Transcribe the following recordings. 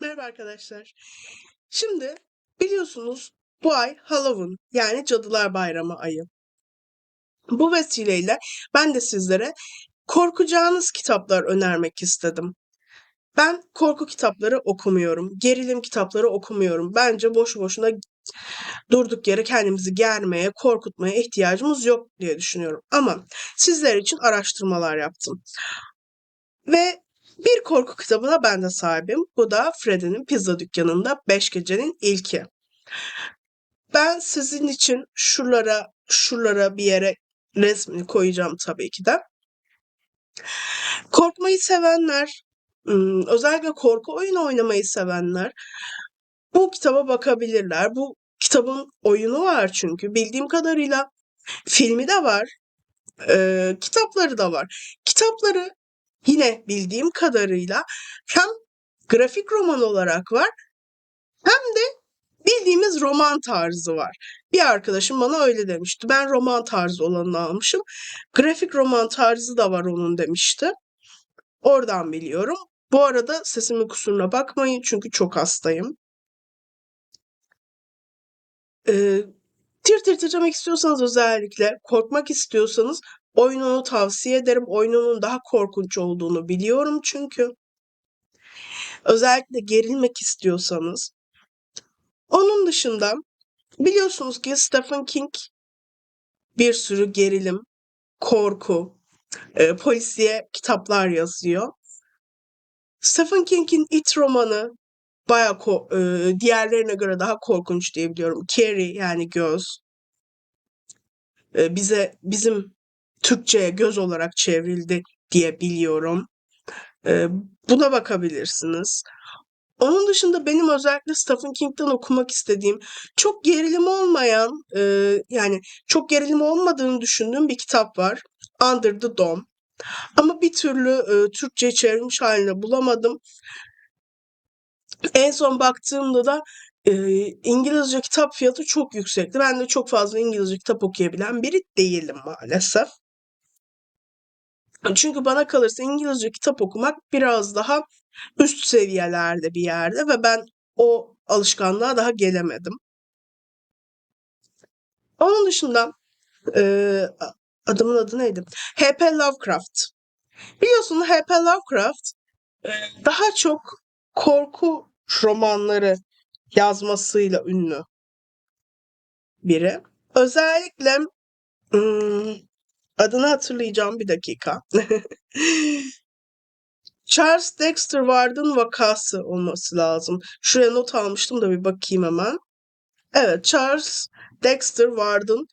Merhaba arkadaşlar. Şimdi biliyorsunuz bu ay Halloween yani Cadılar Bayramı ayı. Bu vesileyle ben de sizlere korkacağınız kitaplar önermek istedim. Ben korku kitapları okumuyorum. Gerilim kitapları okumuyorum. Bence boşu boşuna durduk yere kendimizi germeye, korkutmaya ihtiyacımız yok diye düşünüyorum. Ama sizler için araştırmalar yaptım. Ve bir korku kitabına ben de sahibim. Bu da Freddy'nin pizza dükkanında 5 gecenin ilki. Ben sizin için şuralara, şuralara bir yere resmini koyacağım tabii ki de. Korkmayı sevenler, özellikle korku oyunu oynamayı sevenler bu kitaba bakabilirler. Bu kitabın oyunu var çünkü. Bildiğim kadarıyla filmi de var. Eee, kitapları da var. Kitapları yine bildiğim kadarıyla hem grafik roman olarak var hem de bildiğimiz roman tarzı var. Bir arkadaşım bana öyle demişti. Ben roman tarzı olanını almışım. Grafik roman tarzı da var onun demişti. Oradan biliyorum. Bu arada sesimin kusuruna bakmayın çünkü çok hastayım. Ee, tir tir titremek istiyorsanız özellikle, korkmak istiyorsanız oyununu tavsiye ederim. Oyununun daha korkunç olduğunu biliyorum çünkü. Özellikle gerilmek istiyorsanız. Onun dışında biliyorsunuz ki Stephen King bir sürü gerilim, korku, e, polisiye kitaplar yazıyor. Stephen King'in It romanı bayağı e, diğerlerine göre daha korkunç diye biliyorum. Carrie yani göz. E, bize bizim Türkçe'ye göz olarak çevrildi diye biliyorum. E, buna bakabilirsiniz. Onun dışında benim özellikle Stephen King'den okumak istediğim çok gerilim olmayan e, yani çok gerilim olmadığını düşündüğüm bir kitap var. Under the Dome. Ama bir türlü e, Türkçe'ye çevrilmiş halini bulamadım. En son baktığımda da e, İngilizce kitap fiyatı çok yüksekti. Ben de çok fazla İngilizce kitap okuyabilen biri değilim maalesef. Çünkü bana kalırsa İngilizce kitap okumak biraz daha üst seviyelerde bir yerde ve ben o alışkanlığa daha gelemedim. Onun dışında e, adamın adı neydi? H.P. Lovecraft. Biliyorsunuz H.P. Lovecraft e, daha çok korku romanları yazmasıyla ünlü biri. Özellikle adını hatırlayacağım bir dakika. Charles Dexter Ward'ın vakası olması lazım. Şuraya not almıştım da bir bakayım hemen. Evet, Charles Dexter Ward'ın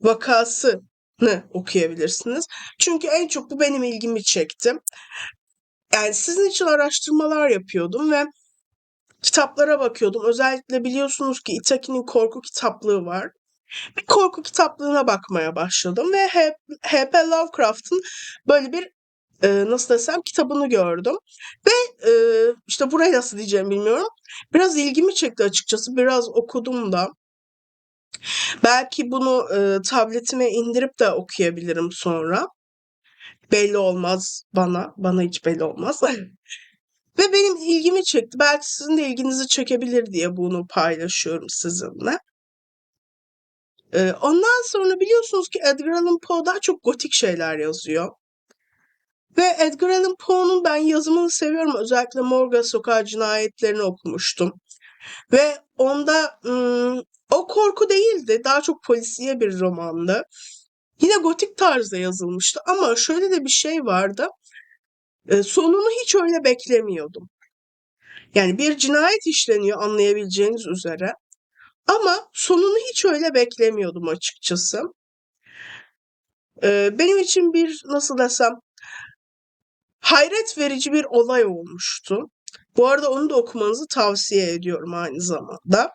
vakasını okuyabilirsiniz. Çünkü en çok bu benim ilgimi çekti. Yani sizin için araştırmalar yapıyordum ve kitaplara bakıyordum. Özellikle biliyorsunuz ki Itaki'nin korku kitaplığı var. Bir korku kitaplığına bakmaya başladım ve H.P. Lovecraft'ın böyle bir e, nasıl desem kitabını gördüm. Ve e, işte burayı nasıl diyeceğim bilmiyorum. Biraz ilgimi çekti açıkçası. Biraz okudum da. Belki bunu e, tabletime indirip de okuyabilirim sonra. Belli olmaz bana. Bana hiç belli olmaz. Ve benim ilgimi çekti. Belki sizin de ilginizi çekebilir diye bunu paylaşıyorum sizinle. Ee, ondan sonra biliyorsunuz ki Edgar Allan Poe daha çok gotik şeyler yazıyor. Ve Edgar Allan Poe'nun ben yazımını seviyorum. Özellikle Morga Sokağı cinayetlerini okumuştum. Ve onda ım, o korku değildi. Daha çok polisiye bir romandı. Yine gotik tarzda yazılmıştı. Ama şöyle de bir şey vardı. E, sonunu hiç öyle beklemiyordum. Yani bir cinayet işleniyor anlayabileceğiniz üzere. Ama sonunu hiç öyle beklemiyordum açıkçası. E, benim için bir nasıl desem hayret verici bir olay olmuştu. Bu arada onu da okumanızı tavsiye ediyorum aynı zamanda.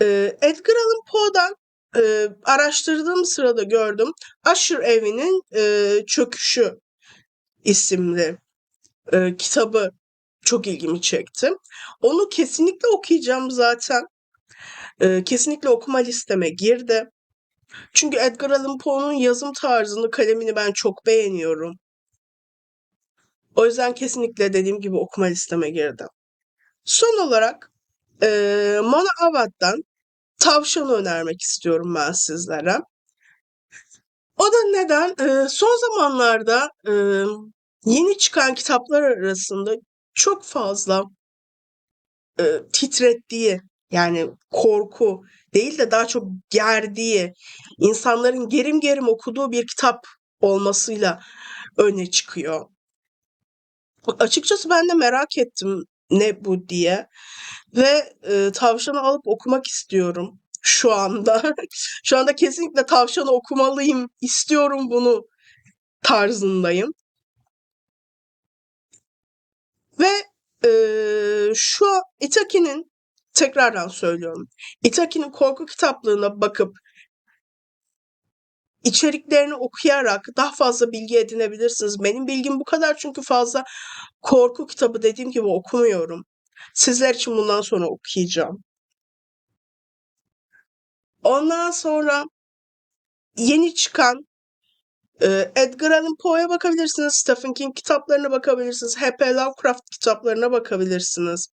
E, Edgar Allan Poe'dan e, araştırdığım sırada gördüm. Asher Evi'nin e, Çöküşü isimli e, kitabı çok ilgimi çekti. Onu kesinlikle okuyacağım zaten. E, kesinlikle okuma listeme girdi. Çünkü Edgar Allan Poe'nun yazım tarzını, kalemini ben çok beğeniyorum. O yüzden kesinlikle dediğim gibi okuma listeme girdi. Son olarak eee Mona Awad'dan Tavşan'ı önermek istiyorum ben sizlere. O da neden? Eee, son zamanlarda eee, yeni çıkan kitaplar arasında çok fazla eee, titrettiği yani korku değil de daha çok gerdiği, insanların gerim gerim okuduğu bir kitap olmasıyla öne çıkıyor. Açıkçası ben de merak ettim ne bu diye ve eee, Tavşan'ı alıp okumak istiyorum şu anda. Şu anda kesinlikle Tavşan'ı okumalıyım, istiyorum bunu tarzındayım. Ve eee, şu Itaki'nin tekrardan söylüyorum. Itaki'nin korku kitaplığına bakıp içeriklerini okuyarak daha fazla bilgi edinebilirsiniz. Benim bilgim bu kadar çünkü fazla korku kitabı dediğim gibi okumuyorum. Sizler için bundan sonra okuyacağım. Ondan sonra yeni çıkan Edgar Allan Poe'ya bakabilirsiniz. Stephen King kitaplarına bakabilirsiniz. H.P. Lovecraft kitaplarına bakabilirsiniz.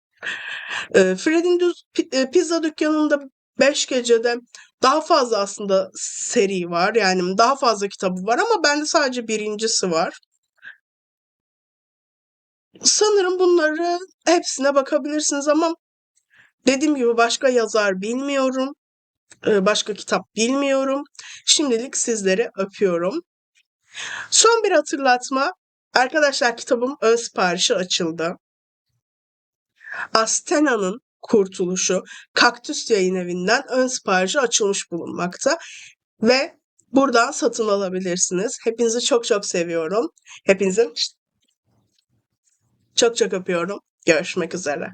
Eee, Fred'in Düz e, Pizza Dükkanı'nda 5 gecede daha fazla aslında seri var. Yani daha fazla kitabı var ama bende sadece birincisi var. Sanırım bunları hepsine bakabilirsiniz ama dediğim gibi başka yazar bilmiyorum. Eee, başka kitap bilmiyorum. Şimdilik sizleri öpüyorum. Son bir hatırlatma. Arkadaşlar kitabım ön siparişi açıldı. Astena'nın Kurtuluşu Kaktüs Yayın Evi'nden ön siparişi açılmış bulunmakta ve buradan satın alabilirsiniz. Hepinizi çok çok seviyorum. Hepinizi çok çok öpüyorum. Görüşmek üzere.